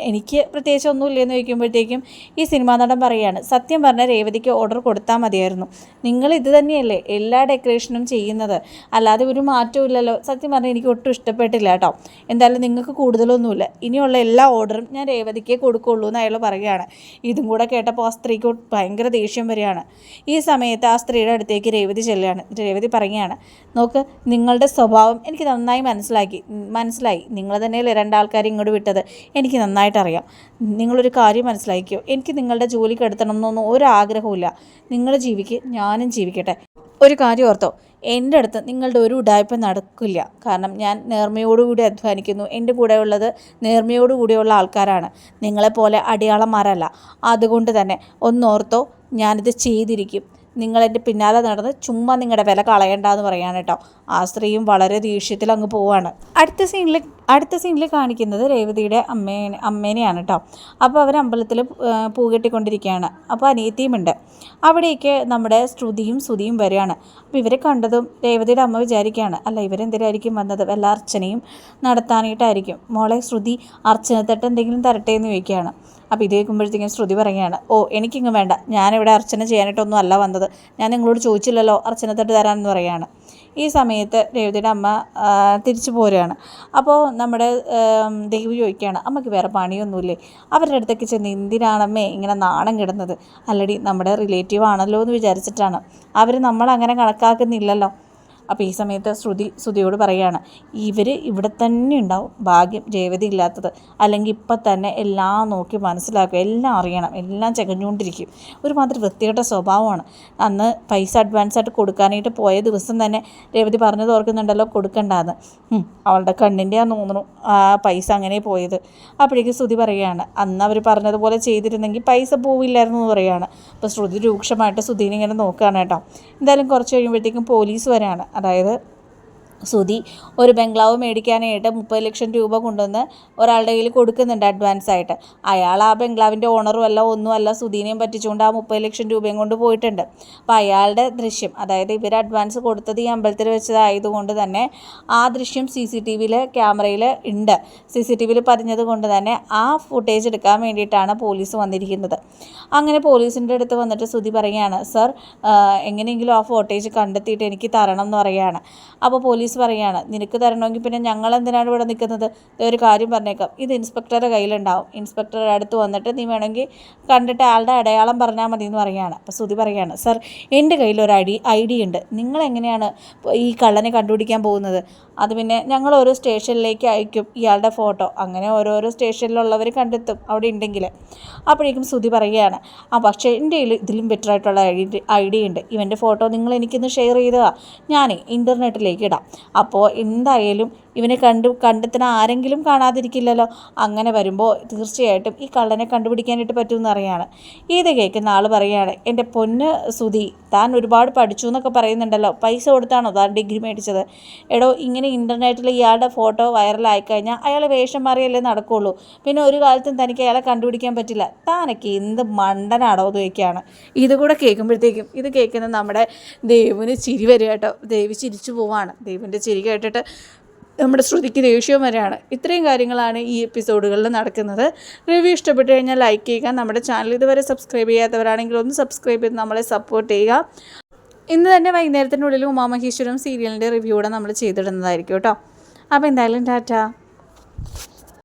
എനിക്ക് പ്രത്യേകിച്ച് ഒന്നുമില്ലെന്ന് ചോദിക്കുമ്പോഴത്തേക്കും ഈ സിനിമാ നടൻ പറയുകയാണ് സത്യം പറഞ്ഞാൽ രേവതിക്ക് ഓർഡർ കൊടുത്താൽ മതിയായിരുന്നു. നിങ്ങൾ ഇത് തന്നെയല്ലേ എല്ലാ ഡെക്കറേഷനും ചെയ്യുന്നത്? അല്ലാതെ ഒരു മാറ്റവും ഇല്ലല്ലോ. സത്യം പറഞ്ഞാൽ എനിക്ക് ഒട്ടും ഇഷ്ടപ്പെട്ടില്ല കേട്ടോ. എന്തായാലും നിങ്ങൾക്ക് കൂടുതലൊന്നുമില്ല. ഇനിയുള്ള എല്ലാ ഓർഡറും ഞാൻ രേവതിക്കേ കൊടുക്കുള്ളൂ എന്ന് അയാൾ പറയുകയാണ്. ഇതും കൂടെ കേട്ടപ്പോൾ ആ സ്ത്രീക്ക് ഭയങ്കര ദേഷ്യം വരികയാണ്. ഈ സമയത്ത് ആ സ്ത്രീയുടെ അടുത്തേക്ക് രേവതി ചെല്ലുകയാണ്. രേവതി പറയുകയാണ് നോക്ക് നിങ്ങളുടെ സ്വഭാവം എനിക്ക് നന്നായി മനസ്സിലാക്കി. മനസ്സിലായി. നിങ്ങൾ തന്നെയല്ലേ രണ്ടാൾക്കാരും ഇങ്ങോട്ട് വിട്ടത്? എനിക്ക് നന്നായിട്ട് അറിയാം. നിങ്ങളൊരു കാര്യം മനസ്സിലാക്കിയോ എനിക്ക് നിങ്ങളുടെ ജോലി കെടുത്തണം എന്നൊന്നും ഒരാഗ്രഹമില്ല നിങ്ങളുടെ ജീവിക്ക് ഞാനും ജീവിക്കട്ടെ. ഒരു കാര്യം ഓർത്തോ എന്റെ അടുത്ത് നിങ്ങളുടെ ഒരു ഉടായ്പ നടക്കില്ല. കാരണം ഞാൻ നേർമയോടുകൂടി അധ്വാനിക്കുന്നു. എന്റെ കൂടെ ഉള്ളത് നേർമയോടുകൂടിയുള്ള ആൾക്കാരാണ്. നിങ്ങളെപ്പോലെ അടിയാളന്മാരല്ല. അതുകൊണ്ട് തന്നെ ഒന്നോർത്തോ ഞാനിത് ചെയ്തിരിക്കും. നിങ്ങളെന്റെ പിന്നാലെ നടന്ന് ചുമ്മാ നിങ്ങളുടെ വില കളയണ്ടെന്ന് പറയാണ് കേട്ടോ. ആ സ്ത്രീയും വളരെ ദേഷ്യത്തിൽ അങ്ങ് പോവാണ്. അടുത്ത സീനിൽ അടുത്ത സീനിൽ കാണിക്കുന്നത് രേവതിയുടെ അമ്മേനെ അമ്മേനെയാണ് കേട്ടോ. അപ്പോൾ അവർ അമ്പലത്തിൽ പൂ കെട്ടിക്കൊണ്ടിരിക്കുകയാണ്. അപ്പോൾ അനിയത്തിയുമുണ്ട്. അവിടേക്ക് നമ്മുടെ ശ്രുതിയും സുതിയും വരികയാണ്. അപ്പോൾ ഇവരെ കണ്ടതും രേവതിയുടെ അമ്മ വിചാരിക്കുകയാണ് അല്ല ഇവരെന്തിനായിരിക്കും വന്നത്? വല്ല അർച്ചനയും നടത്താനായിട്ടായിരിക്കും. മോളെ ശ്രുതി അർച്ചനത്തട്ട് എന്തെങ്കിലും തരട്ടെ എന്ന് ചോദിക്കുകയാണ്. അപ്പോൾ ഇത് കേൾക്കുമ്പോഴത്തേക്കും ശ്രുതി പറയുകയാണ് ഓ എനിക്കിങ്ങ് വേണ്ട. ഞാനിവിടെ അർച്ചന ചെയ്യാനായിട്ടൊന്നും അല്ല വന്നത്. ഞാൻ നിങ്ങളോട് ചോദിച്ചില്ലല്ലോ അർച്ചന തട്ട് തരാമെന്ന് പറയുകയാണ്. ഈ സമയത്ത് രേവതിയുടെ അമ്മ തിരിച്ചു പോരുകയാണ്. അപ്പോൾ നമ്മുടെ ദേവി ചോദിക്കുകയാണ് അമ്മയ്ക്ക് വേറെ പണിയൊന്നുമില്ലേ? അവരുടെ അടുത്തേക്ക് ചെന്ന് എന്തിനാണമ്മേ ഇങ്ങനെ നാണം കിടന്നത്? അല്ലടി നമ്മുടെ റിലേറ്റീവ് ആണല്ലോ എന്ന് വിചാരിച്ചിട്ടാണ്. അവർ നമ്മളങ്ങനെ കണക്കാക്കുന്നില്ലല്ലോ. അപ്പോൾ ഈ സമയത്ത് ശ്രുതി ശ്രുതിയോട് പറയുകയാണ് ഇവർ ഇവിടെ തന്നെ ഉണ്ടാവും ഭാഗ്യം ജയവതി ഇല്ലാത്തത്. അല്ലെങ്കിൽ ഇപ്പം തന്നെ എല്ലാം നോക്കി മനസ്സിലാക്കുക എല്ലാം അറിയണം എല്ലാം ചകഞ്ഞുകൊണ്ടിരിക്കും. ഒരുമാതിരി വൃത്തിയുടെ സ്വഭാവമാണ്. അന്ന് പൈസ അഡ്വാൻസ് ആയിട്ട് കൊടുക്കാനായിട്ട് പോയ ദിവസം തന്നെ രേവതി പറഞ്ഞത് ഓർക്കുന്നുണ്ടല്ലോ കൊടുക്കണ്ടാന്ന്. അവളുടെ കണ്ണിന്റെയാന്ന് തോന്നുന്നു ആ പൈസ അങ്ങനെ പോയത്. അപ്പോഴേക്കും ശ്രുതി പറയുകയാണ് അന്ന് അവർ പറഞ്ഞതുപോലെ ചെയ്തിരുന്നെങ്കിൽ പൈസ പോവില്ലായിരുന്നു എന്ന് പറയുകയാണ് അപ്പോൾ ശ്രുതി രൂക്ഷമായിട്ട് ശ്രുതിനെ ഇങ്ങനെ നോക്കുകയാണ് കേട്ടോ. എന്തായാലും കുറച്ച് കഴിയുമ്പോഴത്തേക്കും പോലീസ് വരാണ്. അതായത് സുധി ഒരു ബംഗ്ലാവ് മേടിക്കാനായിട്ട് മുപ്പത് ലക്ഷം രൂപ കൊണ്ടുവന്ന് ഒരാളുടെ കയ്യിൽ കൊടുക്കുന്നുണ്ട് അഡ്വാൻസ് ആയിട്ട്. അയാൾ ആ ബംഗ്ലാവിന്റെ ഓണറും അല്ല ഒന്നും അല്ല സുധീനെയും പറ്റിച്ചുകൊണ്ട് ആ മുപ്പത് ലക്ഷം രൂപയും കൊണ്ട് പോയിട്ടുണ്ട്. അപ്പോൾ അയാളുടെ ദൃശ്യം അതായത് ഇവർ അഡ്വാൻസ് കൊടുത്തത് ഈ അമ്പലത്തിൽ വെച്ചതായതുകൊണ്ട് തന്നെ ആ ദൃശ്യം സി സി ടി വിയിൽ ക്യാമറയിൽ ഉണ്ട്. സി സി ടി വിയിൽ പതിഞ്ഞത് കൊണ്ട് തന്നെ ആ ഫുട്ടേജ് എടുക്കാൻ വേണ്ടിയിട്ടാണ് പോലീസ് വന്നിരിക്കുന്നത്. അങ്ങനെ പോലീസിന്റെ അടുത്ത് വന്നിട്ട് സുധി പറയുകയാണ് സർ എങ്ങനെയെങ്കിലും ആ ഫോട്ടേജ് കണ്ടെത്തിയിട്ട് എനിക്ക് തരണം എന്ന് പറയുകയാണ്. അപ്പോൾ പോലീസ് പറയുകയാണ് നിനക്ക് തരണമെങ്കിൽ പിന്നെ ഞങ്ങൾ എന്തിനാണ് ഇവിടെ നിൽക്കുന്നത്? ഒരു കാര്യം പറഞ്ഞേക്കാം. ഇത് ഇൻസ്പെക്ടറുടെ കയ്യിലുണ്ടാവും. ഇൻസ്പെക്ടറുടെ അടുത്ത് വന്നിട്ട് നീ വേണമെങ്കിൽ കണ്ടിട്ട് ആളുടെ അടയാളം പറഞ്ഞാൽ മതി എന്ന് പറയുകയാണ് അപ്പോൾ ശ്രുതി പറയുകയാണ് സർ എന്റെ കയ്യിൽ ഒരു ഐ ഡി ഐ ഡി ഉണ്ട്. നിങ്ങൾ എങ്ങനെയാണ് ഈ കള്ളനെ കണ്ടുപിടിക്കാൻ പോകുന്നത്? അത് പിന്നെ ഞങ്ങൾ ഓരോ സ്റ്റേഷനിലേക്ക് അയക്കും ഇയാളുടെ ഫോട്ടോ. അങ്ങനെ ഓരോരോ സ്റ്റേഷനിലുള്ളവർ കണ്ടെത്തും അവിടെ ഉണ്ടെങ്കിൽ. അപ്പോഴേക്കും ശ്രുതി പറയുകയാണ് ആ പക്ഷേ എന്റെ കയ്യിൽ ഇതിലും ബെറ്റർ ആയിട്ടുള്ള ഐ ഡി ഉണ്ട്. ഇവന്റെ ഫോട്ടോ നിങ്ങൾ എനിക്കൊന്ന് ഷെയർ ചെയ്തതാ. ഞാൻ ഇന്റർനെറ്റിലേക്ക് ഇടാം. അപ്പോൾ എന്തായാലും ഇവനെ കണ്ടു കണ്ടെത്തണ ആരെങ്കിലും കാണാതിരിക്കില്ലല്ലോ. അങ്ങനെ വരുമ്പോൾ തീർച്ചയായിട്ടും ഈ കള്ളനെ കണ്ടുപിടിക്കാനായിട്ട് പറ്റുമെന്ന് അറിയാണ്. ഇത് കേൾക്കുന്ന ആൾ പറയുകയാണ് എന്റെ പൊന്ന് സുധി താൻ ഒരുപാട് പഠിച്ചു എന്നൊക്കെ പറയുന്നുണ്ടല്ലോ. പൈസ കൊടുത്താണോ താൻ ഡിഗ്രി മേടിച്ചത്? എടോ ഇങ്ങനെ ഇന്റർനെറ്റിൽ ഇയാളുടെ ഫോട്ടോ വൈറലായി കഴിഞ്ഞാൽ അയാൾ വേഷം മാറിയല്ലേ നടക്കുള്ളൂ. പിന്നെ ഒരു കാലത്തും തനിക്ക് അയാളെ കണ്ടുപിടിക്കാൻ പറ്റില്ല. താനൊക്കെ എന്ത് മണ്ടനാണോ എന്ന് ചോദിക്കുകയാണ്. ഇതുകൂടെ കേൾക്കുമ്പോഴത്തേക്കും ഇത് കേൾക്കുന്ന നമ്മുടെ ദേവിന് ചിരി വരിക കേട്ടോ. ദേവി ചിരിച്ചു പോവാണ്. ദേവിന്റെ ചിരി കേട്ടിട്ട് നമ്മുടെ ശ്രുതിക്ക് ദേഷ്യവും വരെയാണ് ഇത്രയും കാര്യങ്ങളാണ് ഈ എപ്പിസോഡുകളിൽ നടക്കുന്നത്. റിവ്യൂ ഇഷ്ടപ്പെട്ടു കഴിഞ്ഞാൽ ലൈക്ക് ചെയ്യുക. നമ്മുടെ ചാനൽ ഇതുവരെ സബ്സ്ക്രൈബ് ചെയ്യാത്തവരാണെങ്കിൽ ഒന്ന് സബ്സ്ക്രൈബ് ചെയ്ത് നമ്മളെ സപ്പോർട്ട് ചെയ്യുക. ഇന്ന് തന്നെ വൈകുന്നേരത്തിനുള്ളിൽ ഉമാമഹേശ്വരം സീരിയലിന്റെ റിവ്യൂടെ നമ്മൾ ചെയ്തിടുന്നതായിരിക്കും കേട്ടോ. അപ്പോൾ എന്തായാലും ടാറ്റ.